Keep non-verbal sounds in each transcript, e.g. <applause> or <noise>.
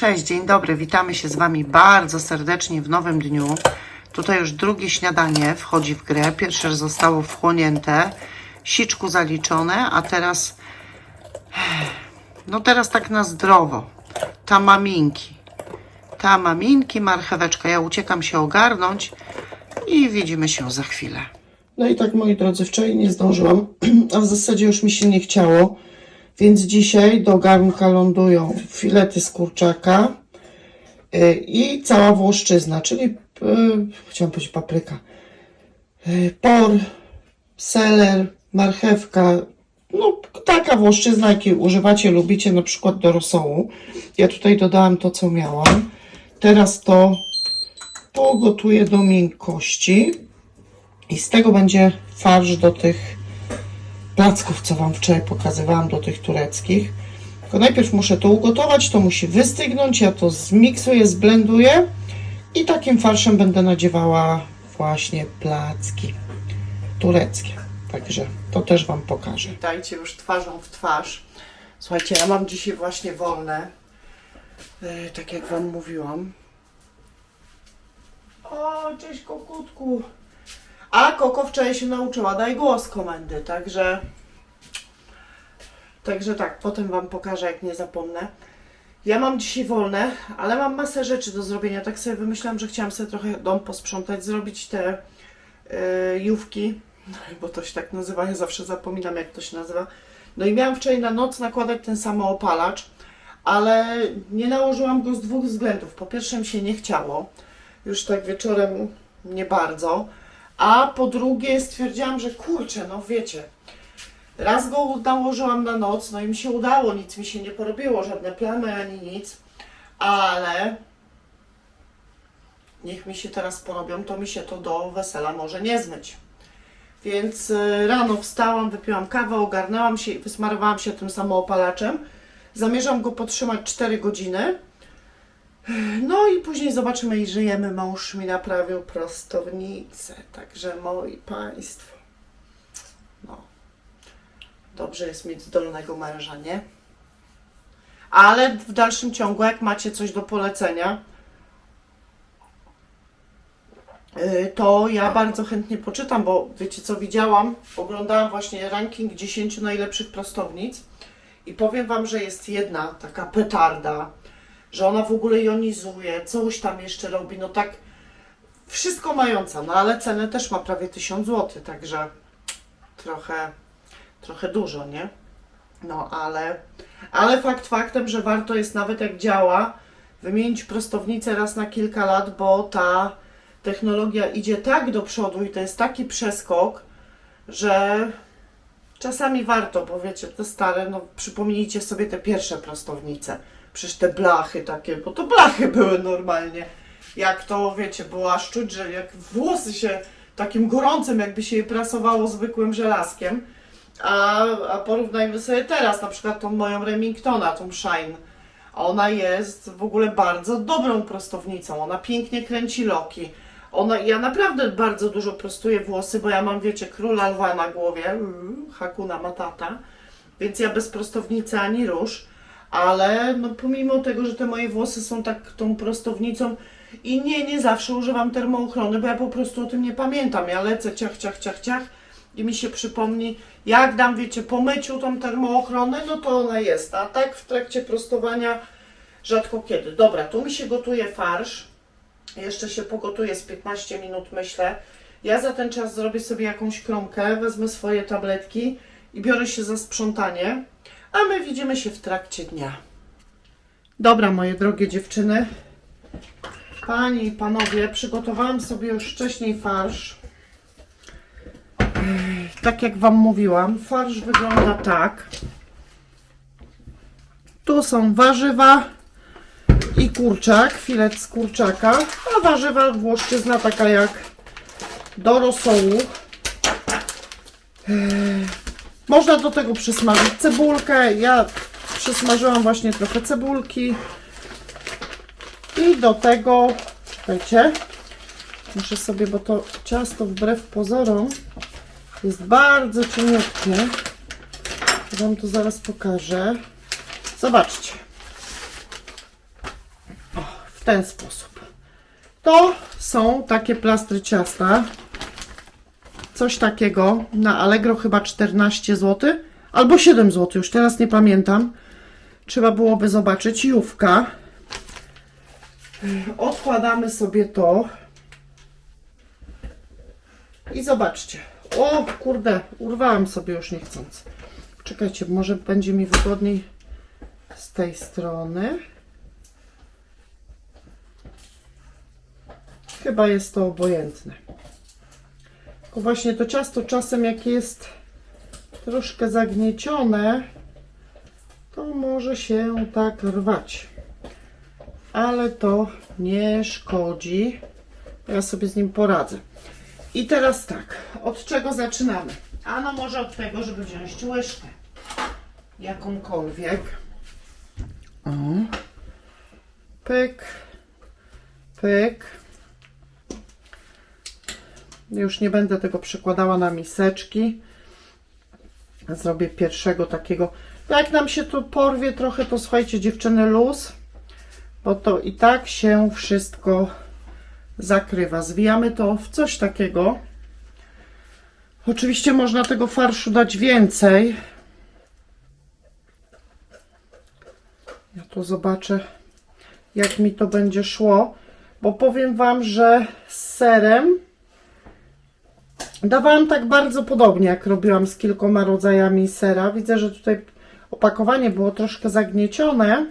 Cześć, dzień dobry, witamy się z Wami bardzo serdecznie w nowym dniu. Tutaj już drugie śniadanie wchodzi w grę. Pierwsze zostało wchłonięte, siczku zaliczone, a teraz, no teraz tak na zdrowo. Tamaminki. Tamaminki, marcheweczka. Ja uciekam się ogarnąć i widzimy się za chwilę. No i tak, moi drodzy, wczoraj nie zdążyłam, <clears throat> a w zasadzie już mi się nie chciało, więc dzisiaj do garnka lądują filety z kurczaka y, i cała włoszczyzna, czyli y, chciałam powiedzieć papryka, y, por, seler, marchewka, no taka włoszczyzna, jakiej używacie, lubicie na przykład do rosołu. Ja tutaj dodałam to, co miałam. Teraz to pogotuję do miękkości. I z tego będzie farsz do tych placków, co Wam wczoraj pokazywałam, do tych tureckich. Tylko najpierw muszę to ugotować, to musi wystygnąć, ja to zmiksuję, zblenduję i takim farszem będę nadziewała właśnie placki tureckie. Także to też Wam pokażę. Witajcie już twarzą w twarz. Słuchajcie, ja mam dzisiaj właśnie wolne, e, tak jak Wam mówiłam. O, cześć kokutku. A Koko wczoraj się nauczyła, daj głos komendy, także... Także tak, potem Wam pokażę, jak nie zapomnę. Ja mam dzisiaj wolne, ale mam masę rzeczy do zrobienia. Tak sobie wymyślałam, że chciałam sobie trochę dom posprzątać, zrobić te yy, jówki, <laughs> bo to się tak nazywa, ja zawsze zapominam, jak to się nazywa. No i miałam wczoraj na noc nakładać ten samoopalacz, ale nie nałożyłam go z dwóch względów. Po pierwsze mi się nie chciało, już tak wieczorem nie bardzo. A po drugie stwierdziłam, że kurczę, no wiecie, raz go nałożyłam na noc, no i mi się udało, nic mi się nie porobiło, żadne plamy ani nic, ale niech mi się teraz porobią, to mi się to do wesela może nie zmyć. Więc y, rano wstałam, wypiłam kawę, ogarnęłam się i wysmarowałam się tym samoopalaczem. Zamierzam go potrzymać 4 godziny. No i później zobaczymy i żyjemy. Mąż mi naprawił prostownicę. Także moi państwo. No. Dobrze jest mieć zdolnego męża, nie? Ale w dalszym ciągu, jak macie coś do polecenia, yy, to ja bardzo chętnie poczytam, bo wiecie co widziałam? Oglądałam właśnie ranking 10 najlepszych prostownic i powiem Wam, że jest jedna taka petarda, że ona w ogóle jonizuje, coś tam jeszcze robi, no tak wszystko mająca, no ale cenę też ma prawie 1000 zł, także trochę, trochę dużo, nie? No ale, ale fakt faktem, że warto jest nawet jak działa, wymienić prostownicę raz na kilka lat, bo ta technologia idzie tak do przodu i to jest taki przeskok, że czasami warto, bo wiecie, te stare, no przypomnijcie sobie te pierwsze prostownice. Przecież te blachy takie, bo to blachy były normalnie. Jak to, wiecie, było aż czuć, że jak włosy się takim gorącym, jakby się je prasowało zwykłym żelazkiem. A, a porównajmy sobie teraz, na przykład tą moją Remingtona, tą Shine. Ona jest w ogóle bardzo dobrą prostownicą. Ona pięknie kręci loki. Ona, ja naprawdę bardzo dużo prostuję włosy, bo ja mam, wiecie, króla lwa na głowie, yy, Hakuna Matata, więc ja bez prostownicy ani rusz ale no, pomimo tego, że te moje włosy są tak tą prostownicą i nie, nie zawsze używam termoochrony, bo ja po prostu o tym nie pamiętam. Ja lecę ciach, ciach, ciach, ciach i mi się przypomni, jak dam, wiecie, po myciu tą termoochronę, no to ona jest, a tak w trakcie prostowania rzadko kiedy. Dobra, tu mi się gotuje farsz, jeszcze się pogotuje z 15 minut, myślę. Ja za ten czas zrobię sobie jakąś kromkę, wezmę swoje tabletki i biorę się za sprzątanie a my widzimy się w trakcie dnia. Dobra, moje drogie dziewczyny, panie i panowie, przygotowałam sobie już wcześniej farsz. Tak jak Wam mówiłam, farsz wygląda tak. Tu są warzywa i kurczak, filet z kurczaka, a warzywa włoszczyzna taka jak do rosołu. Można do tego przysmażyć cebulkę. Ja przysmażyłam właśnie trochę cebulki. I do tego, czekajcie, muszę sobie, bo to ciasto wbrew pozorom jest bardzo cieniutkie. Wam to zaraz pokażę. Zobaczcie. w ten sposób. To są takie plastry ciasta. Coś takiego na Allegro chyba 14 zł albo 7 zł, już teraz nie pamiętam. Trzeba byłoby zobaczyć. Jówka. Odkładamy sobie to. I zobaczcie. O kurde, urwałam sobie już niechcąc. Czekajcie, może będzie mi wygodniej z tej strony. Chyba jest to obojętne. Tylko właśnie to ciasto czasem jak jest troszkę zagniecione, to może się tak rwać. Ale to nie szkodzi. Ja sobie z nim poradzę. I teraz tak, od czego zaczynamy? Ano może od tego, żeby wziąć łyżkę. Jakąkolwiek. O. Pyk. Pyk. Już nie będę tego przekładała na miseczki. Zrobię pierwszego takiego. Jak nam się tu porwie trochę, to słuchajcie dziewczyny luz, bo to i tak się wszystko zakrywa. Zwijamy to w coś takiego. Oczywiście można tego farszu dać więcej. Ja tu zobaczę, jak mi to będzie szło, bo powiem Wam, że z serem dawałam tak bardzo podobnie, jak robiłam z kilkoma rodzajami sera. Widzę, że tutaj opakowanie było troszkę zagniecione,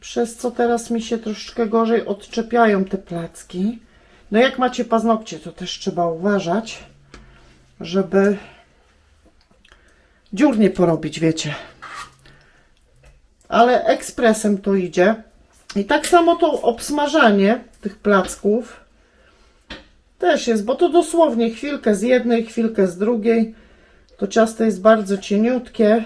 przez co teraz mi się troszeczkę gorzej odczepiają te placki. No jak macie paznokcie, to też trzeba uważać, żeby dziur nie porobić, wiecie. Ale ekspresem to idzie. I tak samo to obsmażanie tych placków też jest, bo to dosłownie chwilkę z jednej, chwilkę z drugiej. To ciasto jest bardzo cieniutkie,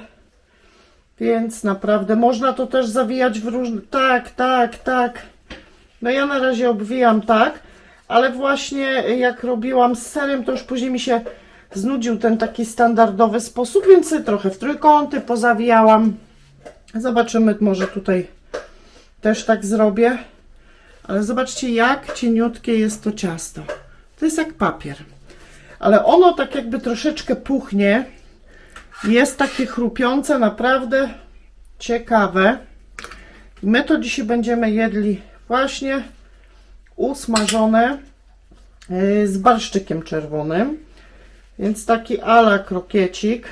więc naprawdę można to też zawijać w różne... Tak, tak, tak. No ja na razie obwijam tak, ale właśnie jak robiłam z serem, to już później mi się znudził ten taki standardowy sposób, więc trochę w trójkąty pozawijałam. Zobaczymy, może tutaj też tak zrobię. Ale zobaczcie, jak cieniutkie jest to ciasto. To jest jak papier. Ale ono tak jakby troszeczkę puchnie. Jest takie chrupiące, naprawdę ciekawe. My to dzisiaj będziemy jedli właśnie usmażone yy, z barszczykiem czerwonym. Więc taki ala krokiecik.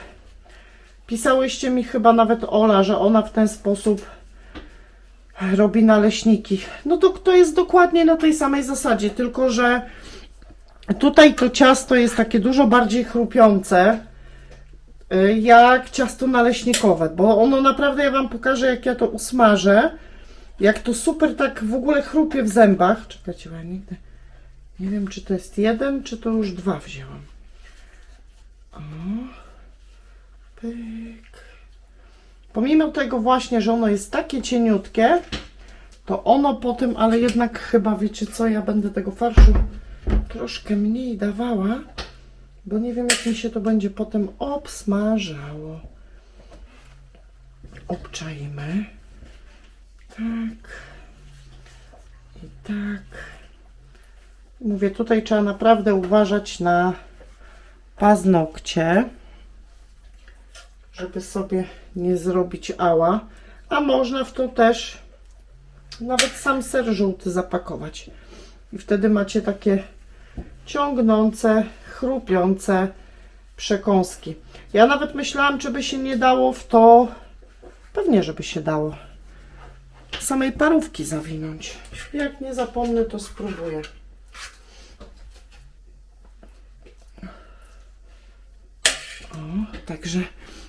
Pisałyście mi chyba nawet Ola, że ona w ten sposób robi naleśniki. No to, to jest dokładnie na tej samej zasadzie, tylko że tutaj to ciasto jest takie dużo bardziej chrupiące y, jak ciasto naleśnikowe, bo ono naprawdę, ja Wam pokażę jak ja to usmażę, jak to super tak w ogóle chrupie w zębach. Czekajcie, bo ja nigdy nie wiem, czy to jest jeden, czy to już dwa wzięłam. O, pyk. Pomimo tego właśnie, że ono jest takie cieniutkie, to ono potem, ale jednak chyba wiecie co, ja będę tego farszu troszkę mniej dawała, bo nie wiem jak mi się to będzie potem obsmażało. Obczajmy. Tak. I tak. Mówię, tutaj trzeba naprawdę uważać na paznokcie żeby sobie nie zrobić ała. A można w to też nawet sam ser żółty zapakować. I wtedy macie takie ciągnące, chrupiące przekąski. Ja nawet myślałam, czy by się nie dało w to, pewnie, żeby się dało, samej parówki zawinąć. Jak nie zapomnę, to spróbuję. O, także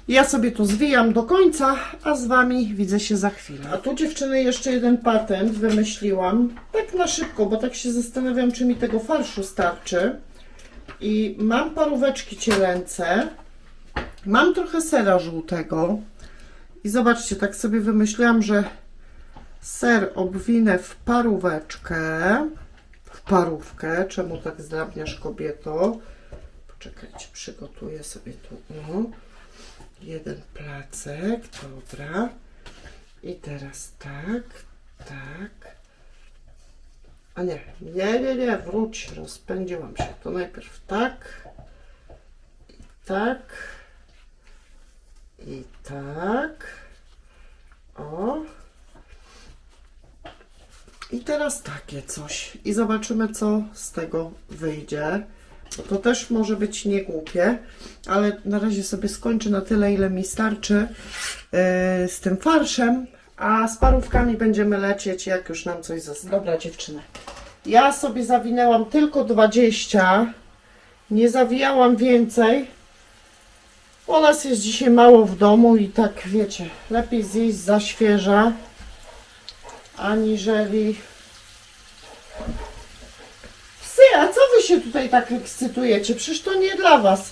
ja sobie to zwijam do końca, a z Wami widzę się za chwilę. A tu dziewczyny jeszcze jeden patent wymyśliłam, tak na szybko, bo tak się zastanawiam, czy mi tego farszu starczy. I mam paróweczki cielęce, mam trochę sera żółtego i zobaczcie, tak sobie wymyśliłam, że ser obwinę w paróweczkę, w parówkę. Czemu tak zdrabniasz kobieto? Poczekajcie, przygotuję sobie tu. No jeden placek, dobra. I teraz tak, tak, A nie, nie, nie, nie, wróć, rozpędziłam się. To najpierw tak, i tak, i tak. O. I teraz takie coś. I zobaczymy, co z tego wyjdzie. To też może być niegłupie, ale na razie sobie skończę na tyle, ile mi starczy yy, z tym farszem, a z parówkami będziemy lecieć, jak już nam coś zostanie. Dobra, dziewczyny. Ja sobie zawinęłam tylko 20. Nie zawijałam więcej. U nas jest dzisiaj mało w domu i tak wiecie, lepiej zjeść za świeża, aniżeli. Psy, a co się tutaj tak ekscytujecie? Przecież to nie dla was.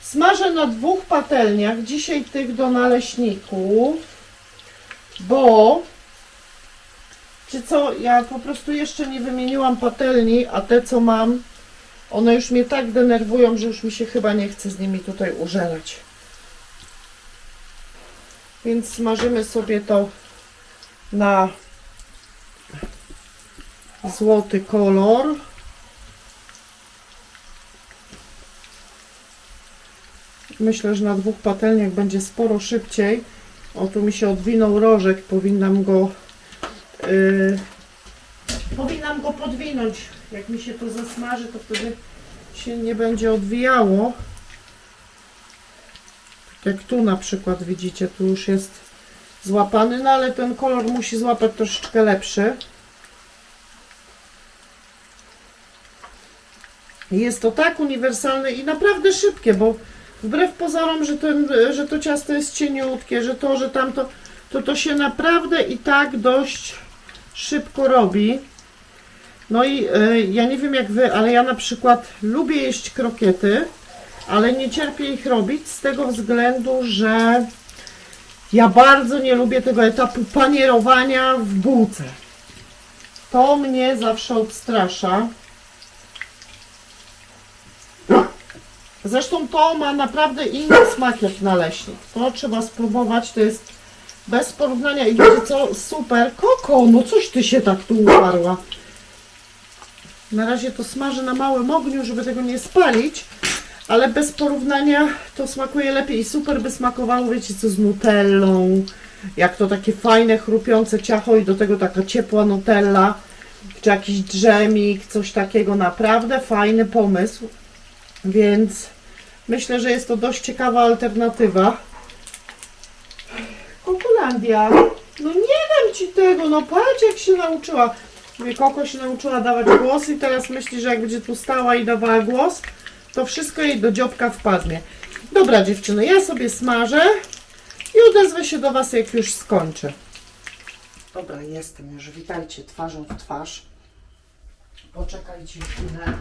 Smażę na dwóch patelniach, dzisiaj tych do naleśników, bo czy co, ja po prostu jeszcze nie wymieniłam patelni, a te co mam, one już mnie tak denerwują, że już mi się chyba nie chce z nimi tutaj użerać. Więc smażymy sobie to na złoty kolor. Myślę, że na dwóch patelniach będzie sporo szybciej. O, tu mi się odwinął rożek, powinnam go Yy, powinnam go podwinąć. Jak mi się to zasmaży, to wtedy się nie będzie odwijało. Tak jak tu na przykład widzicie, tu już jest złapany, no ale ten kolor musi złapać troszeczkę lepszy. Jest to tak uniwersalne i naprawdę szybkie, bo wbrew pozorom, że, ten, że to ciasto jest cieniutkie, że to, że tamto, to to się naprawdę i tak dość szybko robi. No i y, ja nie wiem jak wy, ale ja na przykład lubię jeść krokiety, ale nie cierpię ich robić z tego względu, że ja bardzo nie lubię tego etapu panierowania w bułce. To mnie zawsze odstrasza. Zresztą to ma naprawdę inny smak jak naleśnik. To trzeba spróbować, to jest bez porównania i wiecie co? Super. Koko, no coś ty się tak tu uparła. Na razie to smażę na małym ogniu, żeby tego nie spalić, ale bez porównania to smakuje lepiej i super by smakowało, wiecie co, z nutellą. Jak to takie fajne, chrupiące ciacho i do tego taka ciepła nutella, czy jakiś drzemik, coś takiego. Naprawdę fajny pomysł, więc myślę, że jest to dość ciekawa alternatywa. Kokulandia. No nie dam ci tego, no patrz jak się nauczyła. Koko się nauczyła dawać głos i teraz myśli, że jak będzie tu stała i dawała głos, to wszystko jej do dziobka wpadnie. Dobra dziewczyny, ja sobie smażę i odezwę się do Was jak już skończę. Dobra, jestem już. Witajcie twarzą w twarz. Poczekajcie chwilę,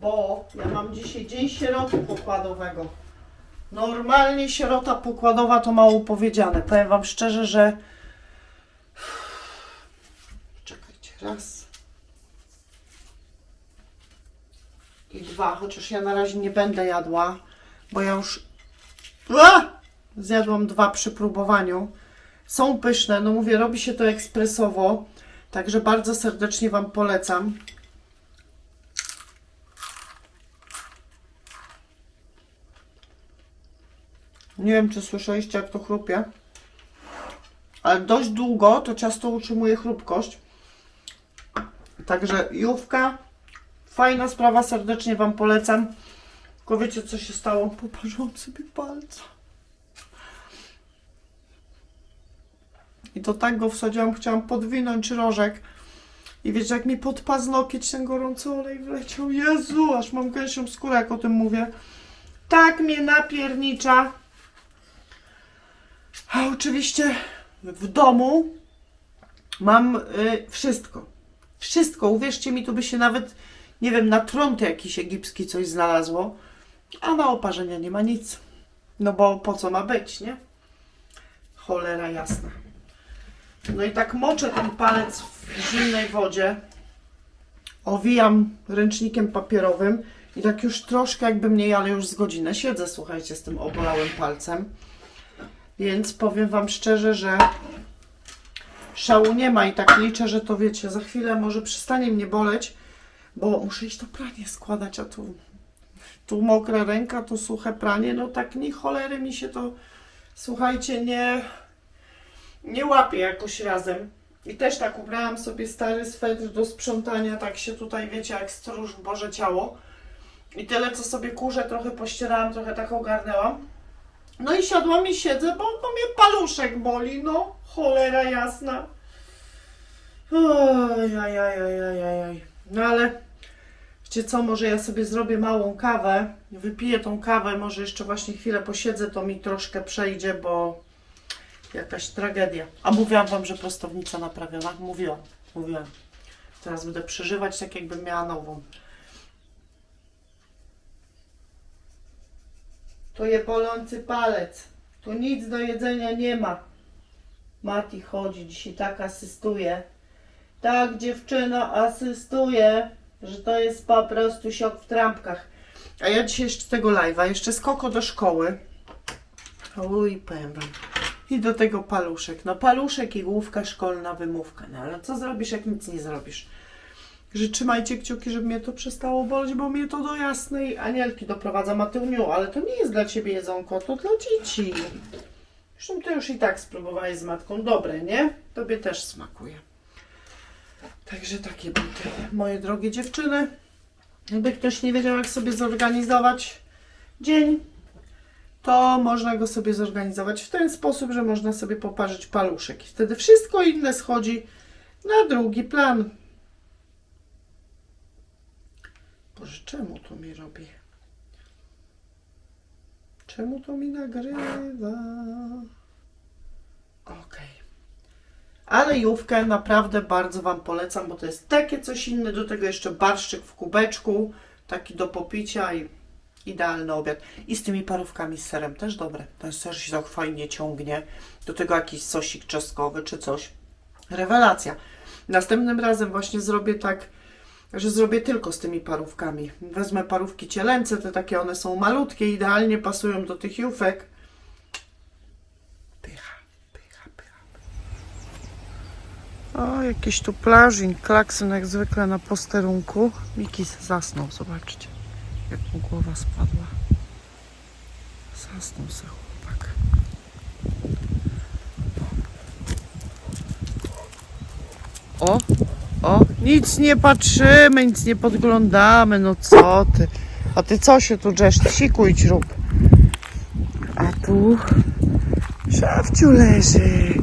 bo ja mam dzisiaj dzień sieroty pokładowego. Normalnie sierota pokładowa to mało powiedziane. Powiem Wam szczerze, że. Czekajcie, raz. I dwa, chociaż ja na razie nie będę jadła, bo ja już. A! Zjadłam dwa przy próbowaniu. Są pyszne, no mówię, robi się to ekspresowo, także bardzo serdecznie Wam polecam. Nie wiem, czy słyszeliście, jak to chrupie. Ale dość długo to ciasto utrzymuje chrupkość. Także jówka, fajna sprawa, serdecznie Wam polecam. Tylko wiecie, co się stało? Poparzyłam sobie palca. I to tak go wsadziłam, chciałam podwinąć rożek. I wiecie, jak mi pod paznokieć ten gorący olej wleciał. Jezu, aż mam gęsią skórę, jak o tym mówię. Tak mnie napiernicza. Oczywiście w domu mam y, wszystko. Wszystko. Uwierzcie mi, tu by się nawet, nie wiem, na trąty jakiś egipski coś znalazło. A na oparzenia nie ma nic. No bo po co ma być, nie? Cholera jasna. No i tak moczę ten palec w zimnej wodzie. Owijam ręcznikiem papierowym i tak już troszkę jakby mniej, ale już z godzinę siedzę, słuchajcie, z tym obolałym palcem. Więc powiem Wam szczerze, że szału nie ma i tak liczę, że to wiecie, za chwilę może przestanie mnie boleć, bo muszę iść to pranie składać, a tu, tu mokra ręka, tu suche pranie, no tak ni cholery mi się to, słuchajcie, nie, nie łapie jakoś razem. I też tak ubrałam sobie stary swetr do sprzątania, tak się tutaj, wiecie, jak stróż w Boże ciało. I tyle, co sobie kurze trochę pościerałam, trochę tak ogarnęłam. No i siadłam i siedzę, bo, bo mnie paluszek boli, no. Cholera jasna. Oj, aj, aj, aj, aj, aj, aj. No ale wiecie co, może ja sobie zrobię małą kawę, wypiję tą kawę, może jeszcze właśnie chwilę posiedzę, to mi troszkę przejdzie, bo jakaś tragedia. A mówiłam wam, że prostownica naprawiona? Mówiłam, mówiłam. Teraz będę przeżywać tak, jakbym miała nową. To je bolący palec. Tu nic do jedzenia nie ma. Mati chodzi, dzisiaj tak asystuje. Tak, dziewczyno, asystuje, że to jest po prostu siok w trampkach. A ja dzisiaj jeszcze tego live'a, jeszcze skoko do szkoły. Uj, powiem wam. I do tego paluszek. No paluszek i główka szkolna wymówka. No ale co zrobisz, jak nic nie zrobisz? Że trzymajcie kciuki, żeby mnie to przestało boleć, bo mnie to do jasnej anielki doprowadza Matyuniu, ale to nie jest dla ciebie jedzonko, to dla dzieci. Zresztą ty już i tak spróbowałeś z matką. Dobre, nie? Tobie też smakuje. Także takie buty, moje drogie dziewczyny. Jakby ktoś nie wiedział, jak sobie zorganizować dzień, to można go sobie zorganizować w ten sposób, że można sobie poparzyć paluszek. I wtedy wszystko inne schodzi na drugi plan. Boże, czemu to mi robi? Czemu to mi nagrywa? Okej. Ale jówkę naprawdę bardzo Wam polecam, bo to jest takie coś inne. Do tego jeszcze barszczyk w kubeczku, taki do popicia i idealny obiad. I z tymi parówkami z serem też dobre. Ten ser się tak fajnie ciągnie. Do tego jakiś sosik czosnkowy czy coś. Rewelacja. Następnym razem właśnie zrobię tak, że zrobię tylko z tymi parówkami. Wezmę parówki cielęce, te takie one są malutkie, idealnie pasują do tych jówek. Pycha, pycha, pycha. O, jakiś tu plażin, klakson jak zwykle na posterunku. Miki zasnął, zobaczcie, jak mu głowa spadła. Zasnął se chłopak. O, o, nic nie patrzymy, nic nie podglądamy, no co ty. A ty co się tu drzesz? Sikuj rób. A tu szafciu leży.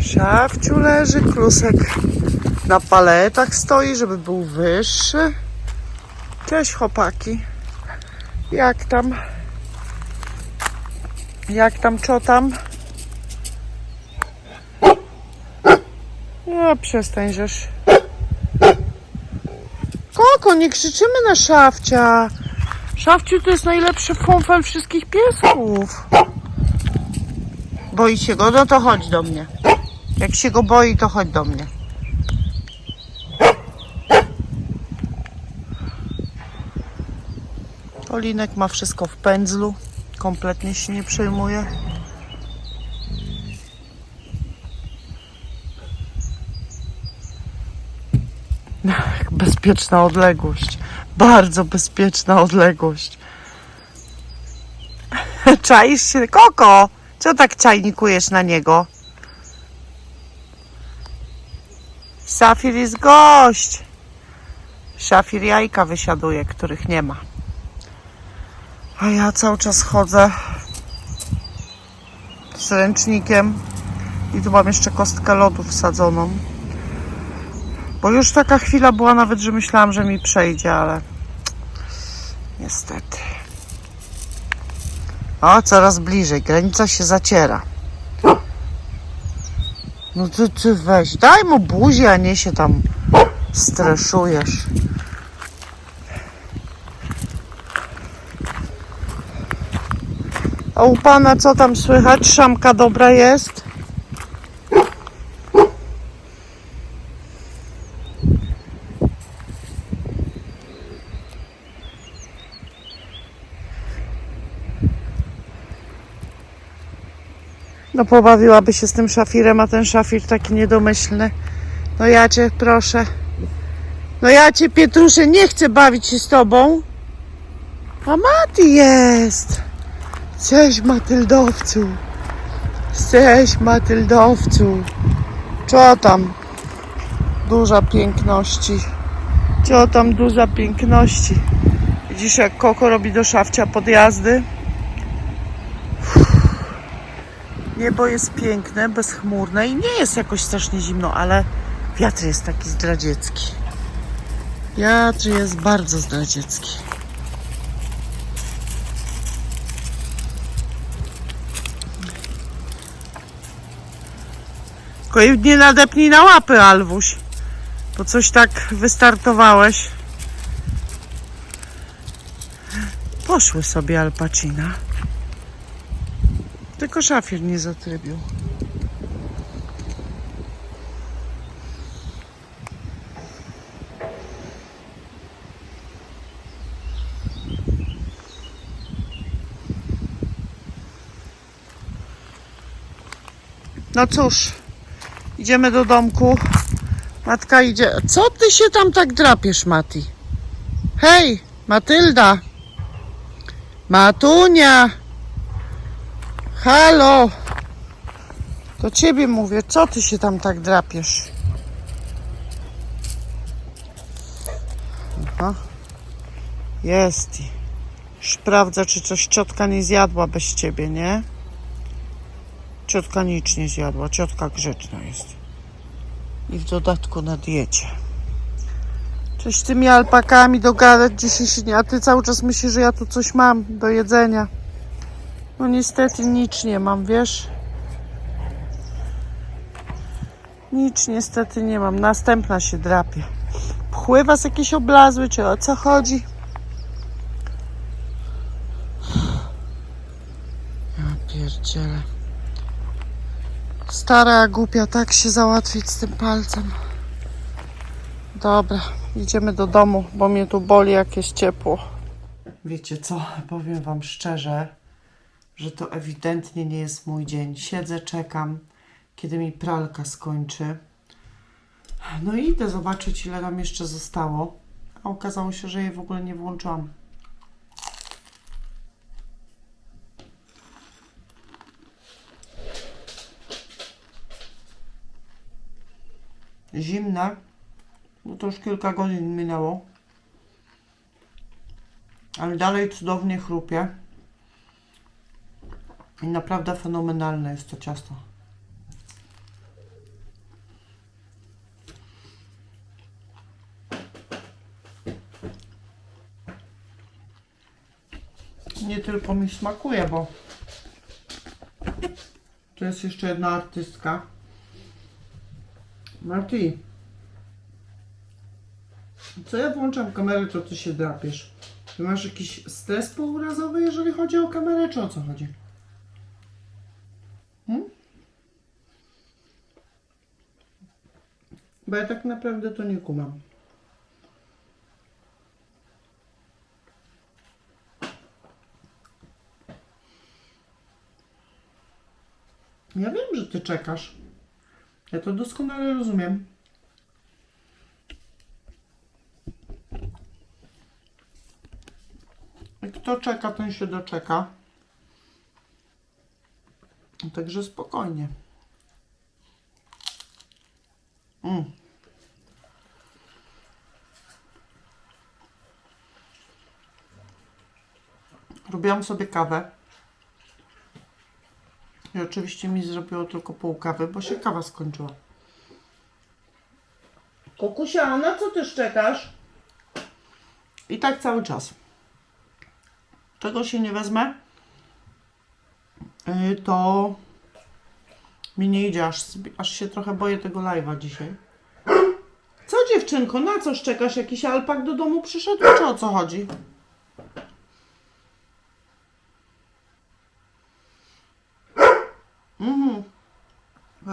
Szafciu leży, klusek na paletach stoi, żeby był wyższy. Cześć chłopaki. Jak tam? Jak tam, co tam? No, przestań, żeż. Koko, nie krzyczymy na szafcia. Szafciu to jest najlepszy fąfel wszystkich piesków. Boi się go? No to chodź do mnie. Jak się go boi, to chodź do mnie. Olinek ma wszystko w pędzlu. Kompletnie się nie przejmuje. Bezpieczna odległość. Bardzo bezpieczna odległość. <laughs> Czaisz się? Koko! Co tak czajnikujesz na niego? Safir jest gość. Szafir jajka wysiaduje, których nie ma. A ja cały czas chodzę z ręcznikiem i tu mam jeszcze kostkę lodu wsadzoną. Bo już taka chwila była nawet, że myślałam, że mi przejdzie, ale niestety. O, coraz bliżej. Granica się zaciera. No ty, ty weź, daj mu buzię, a nie się tam stresujesz. A u pana co tam słychać? Szamka dobra jest? No pobawiłaby się z tym szafirem, a ten szafir taki niedomyślny. No ja cię proszę. No ja cię Pietrusze nie chcę bawić się z tobą. A Mati jest. Cześć Matyldowcu. Cześć Matyldowcu. Co tam? Duża piękności. Co tam duża piękności. Widzisz jak Koko robi do szafcia podjazdy? Niebo jest piękne, bezchmurne i nie jest jakoś strasznie zimno, ale wiatr jest taki zdradziecki. Wiatr jest bardzo zdradziecki. Tylko nie nadepnij na łapy, Alwuś. Bo coś tak wystartowałeś. Poszły sobie alpacina. Tylko szafir nie zatrybił. No cóż, idziemy do domku. Matka idzie. Co ty się tam tak drapiesz, Mati? Hej, Matylda! Matunia! Halo! Do ciebie mówię, co ty się tam tak drapiesz? Aha. Jest. Sprawdza, czy coś ciotka nie zjadła bez ciebie, nie? Ciotka nic nie zjadła, ciotka grzeczna jest. I w dodatku na diecie. Coś z tymi alpakami dogadać dzisiaj się nie, a ty cały czas myślisz, że ja tu coś mam do jedzenia. No niestety nic nie mam, wiesz? Nic niestety nie mam. Następna się drapie. Pchły was jakieś oblazły, czy o co chodzi? Ja pierdzielę. Stara głupia, tak się załatwić z tym palcem. Dobra, idziemy do domu, bo mnie tu boli jak jest ciepło. Wiecie co, powiem wam szczerze, że to ewidentnie nie jest mój dzień. Siedzę, czekam, kiedy mi pralka skończy. No i idę zobaczyć, ile nam jeszcze zostało. A okazało się, że jej w ogóle nie włączyłam. Zimne, bo to już kilka godzin minęło. Ale dalej cudownie chrupie. I naprawdę fenomenalne jest to ciasto. Nie tylko mi smakuje, bo to jest jeszcze jedna artystka. Marty, co ja włączam kamerę, to ty się drapiesz. Ty masz jakiś stres pourazowy, jeżeli chodzi o kamerę, czy o co chodzi? Bo ja tak naprawdę to nie kumam. Ja wiem, że ty czekasz. Ja to doskonale rozumiem. Kto czeka, ten się doczeka. Także spokojnie. Mm. Robiłam sobie kawę. I oczywiście mi zrobiło tylko pół kawy, bo się kawa skończyła. Kokusia, na co ty szczekasz? I tak cały czas. Czego się nie wezmę, yy, to mi nie idzie, aż, aż się trochę boję tego live'a dzisiaj. Co dziewczynko, na co szczekasz? Jakiś alpak do domu przyszedł, czy o co chodzi?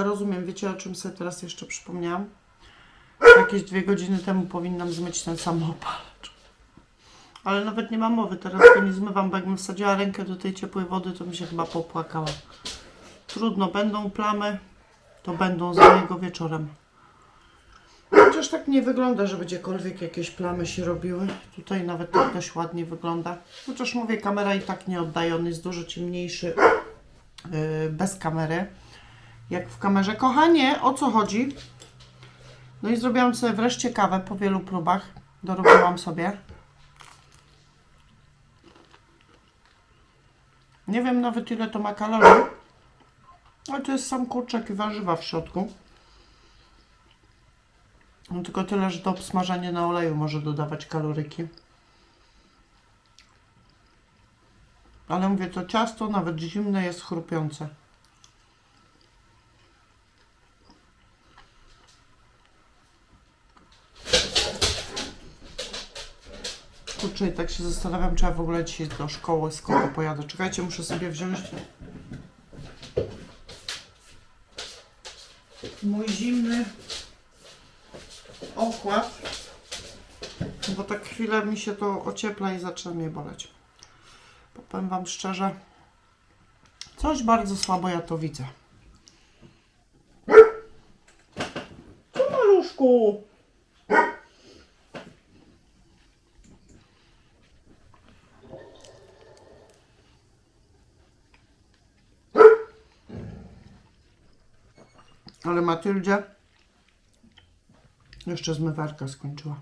Rozumiem, wiecie o czym sobie teraz jeszcze przypomniałam? Jakieś dwie godziny temu powinnam zmyć ten samoopalacz. Ale nawet nie mam mowy, teraz go nie zmywam, bo jakbym wsadziła rękę do tej ciepłej wody, to mi się chyba popłakała. trudno, będą plamy, to będą z mojego wieczorem. Chociaż tak nie wygląda, że gdziekolwiek jakieś plamy się robiły. Tutaj nawet tak dość ładnie wygląda. Chociaż mówię, kamera i tak nie oddaje, on jest dużo ciemniejszy yy, bez kamery. Jak w kamerze. Kochanie, o co chodzi? No i zrobiłam sobie wreszcie kawę po wielu próbach. Dorobiłam sobie. Nie wiem nawet ile to ma kalorii. Ale to jest sam kurczak i warzywa w środku. No tylko tyle, że to obsmażanie na oleju może dodawać kaloryki. Ale mówię, to ciasto nawet zimne jest chrupiące. Kurczę, tak się zastanawiam, czy ja w ogóle dzisiaj do szkoły z kogo pojadę. Czekajcie, muszę sobie wziąć mój zimny okład, bo tak chwilę mi się to ociepla i zaczyna mnie boleć. Bo powiem Wam szczerze, coś bardzo słabo ja to widzę. Co maluszku? Ale Matyldzie jeszcze zmywarka skończyła.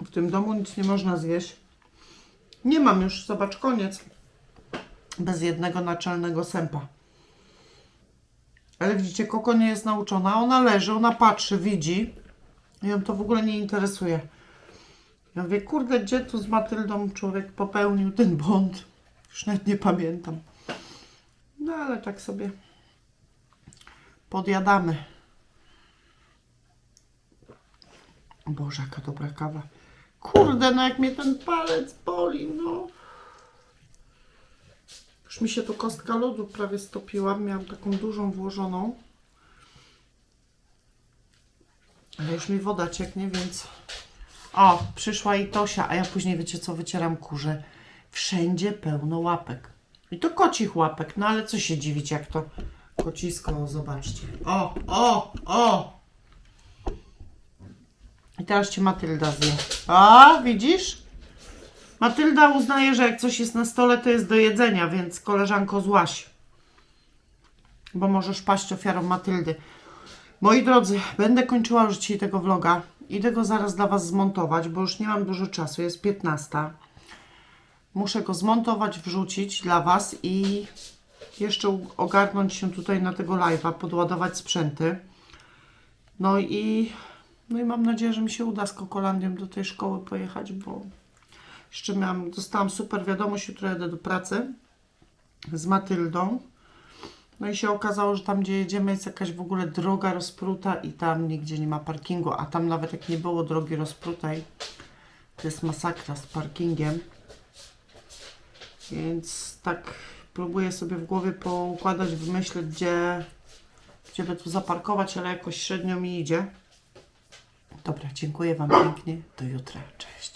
W tym domu nic nie można zjeść. Nie mam już, zobacz, koniec. Bez jednego naczelnego sępa. Ale widzicie, Koko nie jest nauczona. Ona leży, ona patrzy, widzi. Ją to w ogóle nie interesuje. Ja mówię, kurde, gdzie tu z Matyldą człowiek popełnił ten błąd? Już nawet nie pamiętam. No ale tak sobie podjadamy. Boże, jaka dobra kawa. Kurde, no jak mnie ten palec boli, no. Już mi się tu kostka lodu prawie stopiła. Miałam taką dużą włożoną. Ale już mi woda cieknie, więc... O, przyszła i Tosia, a ja później, wiecie co, wycieram kurze. Wszędzie pełno łapek. I to kocich łapek, no ale co się dziwić, jak to kocisko, zobaczcie. O, o, o! I teraz cię Matylda zje. A, widzisz? Matylda uznaje, że jak coś jest na stole, to jest do jedzenia, więc koleżanko złaś. Bo możesz paść ofiarą Matyldy. Moi drodzy, będę kończyła już dzisiaj tego vloga. Idę go zaraz dla Was zmontować, bo już nie mam dużo czasu. Jest 15. Muszę go zmontować, wrzucić dla Was i jeszcze ogarnąć się tutaj na tego live'a, podładować sprzęty. No i, no i mam nadzieję, że mi się uda z Kokolandią do tej szkoły pojechać, bo jeszcze miałam, dostałam super wiadomość, jutro jadę do pracy z Matyldą. No i się okazało, że tam gdzie jedziemy jest jakaś w ogóle droga rozpruta i tam nigdzie nie ma parkingu, a tam nawet jak nie było drogi rozprutej, to jest masakra z parkingiem. Więc tak próbuję sobie w głowie poukładać, wymyśleć gdzie, gdzie by tu zaparkować, ale jakoś średnio mi idzie. Dobra, dziękuję Wam pięknie. Do jutra. Cześć.